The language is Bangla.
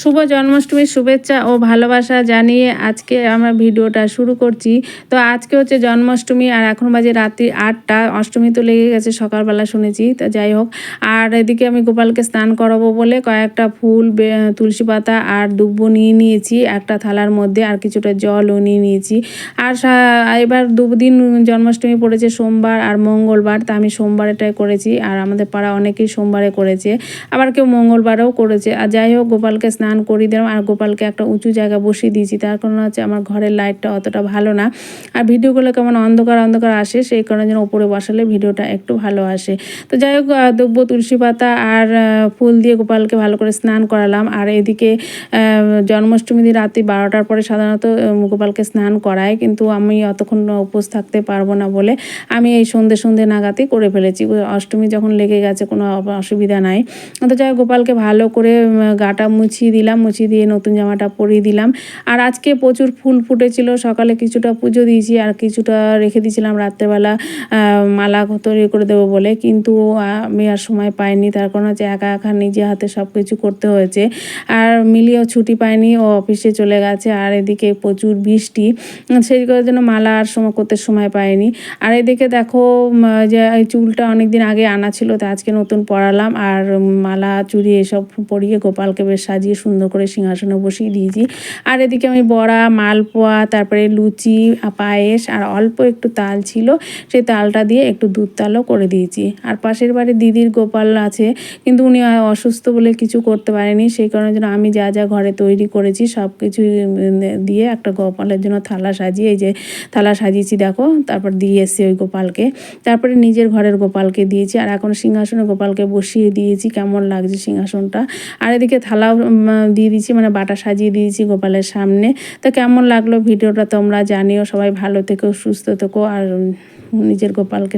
শুভ জন্মাষ্টমীর শুভেচ্ছা ও ভালোবাসা জানিয়ে আজকে আমরা ভিডিওটা শুরু করছি। তো আজকে হচ্ছে জন্মাষ্টমী আর এখন বাজে রাত্রি আটটা। অষ্টমী তো লেগে গেছে, সকালবেলা শুনেছি। তো যাই হোক, আর এদিকে আমি গোপালকে স্নান করাবো বলে কয়েকটা ফুল তুলসী পাতা আর দুব্বো নিয়ে নিয়েছি। একটা থালার মধ্যে আর কিছুটা জলও নিয়ে নিয়েছি। আর এবার দুদিন জন্মাষ্টমী পড়েছে সোমবার আর মঙ্গলবার। তা আমি সোমবারেটাই করেছি আর আমাদের পাড়া অনেকেই সোমবারে করেছে। আবার কেউ মঙ্গলবারেও করেছে। আর যাই হোক, গোপালকে স্নান করিয়ে দিলাম। আর গোপালকে একটা উঁচু জায়গা বসিয়ে দিয়েছি। তার কারণ হচ্ছে আমার ঘরের লাইটটা অতটা ভালো না। আর ভিডিওগুলো কেমন অন্ধকার অন্ধকার আসে, সেই কারণে যেন ওপরে বসালে ভিডিওটা একটু ভালো আসে। তো যাই হোক দ্রব্য তুলসী পাতা আর ফুল দিয়ে গোপালকে ভালো করে স্নান করালাম। আর এদিকে জন্মাষ্টমী দিন রাত্রি বারোটার পরে সাধারণত গোপালকে স্নান করায়। কিন্তু আমি অতক্ষণ উপোস থাকতে পারব না বলে আমি এই সন্ধে সন্ধে নাগাতে করে ফেলেছি। অষ্টমী যখন লেগে গেছে, কোনো অসুবিধা নাই। তো যাই গোপালকে ভালো করে গাটা মুছিয়ে দিলাম, মুছিয়ে দিয়ে নতুন জামাটা পরিয়ে দিলাম। আর আজকে প্রচুর ফুল ফুটেছিল, সকালে কিছুটা পুজো দিয়েছি আর কিছুটা রেখে দিয়েছিলাম, রাত্রেবেলা মালা তৈরি করে দেবো বলে। কিন্তু আমি আর সময় পাইনি, তার কারণ হচ্ছে একা একা নিজে হাতে সব কিছু করতে হয়েছে। আর মিলিয়েও ছুটি পায়নি, ও অফিসে চলে গেছে আর এদিকে প্রচুর বৃষ্টি। সেই করার জন্য মালা আর সময় করতে সময় পায়নি আর এদিকে দেখো যে চুলটা অনেকদিন আগে আনা ছিল, তো আজকে নতুন পরালাম। আর মালা, চুড়ি এসব পরিয়ে গোপালকে বেশ সাজিয়ে সুন্দর করে সিংহাসনে বসিয়ে দিয়েছি। আর এদিকে আমি বড়া মালপোয়া তারপরে লুচি পায়েস আর অল্প একটু তাল ছিল সেই তালটা দিয়ে একটু দুধ তালও করে দিয়েছি। আর পাশের বাড়ির দিদির গোপাল আছে কিন্তু উনি অসুস্থ বলে কিছু করতে পারেনি সেই কারণে জন্য আমি যা যা ঘরে তৈরি করেছি সব কিছু দিয়ে একটা গোপালের জন্য থালা সাজিয়ে এই যে থালা সাজিয়েছি দেখো তারপর দিয়ে এসছি ওই গোপালকে। তারপরে নিজের ঘরের গোপালকে দিয়েছি আর এখন সিংহাসনে গোপালকে বসিয়ে দিয়েছি কেমন লাগছে সিংহাসনটা। আর এদিকে উম, দিয়ে দিয়েছি মানে বাটা সাজিয়ে দিয়েছি গোপালের সামনে। তো কেমন লাগল ভিডিওটা তোমরা জানিও। সবাই ভালো থেকো, সুস্থ থেকো, আর নিজের গোপালকে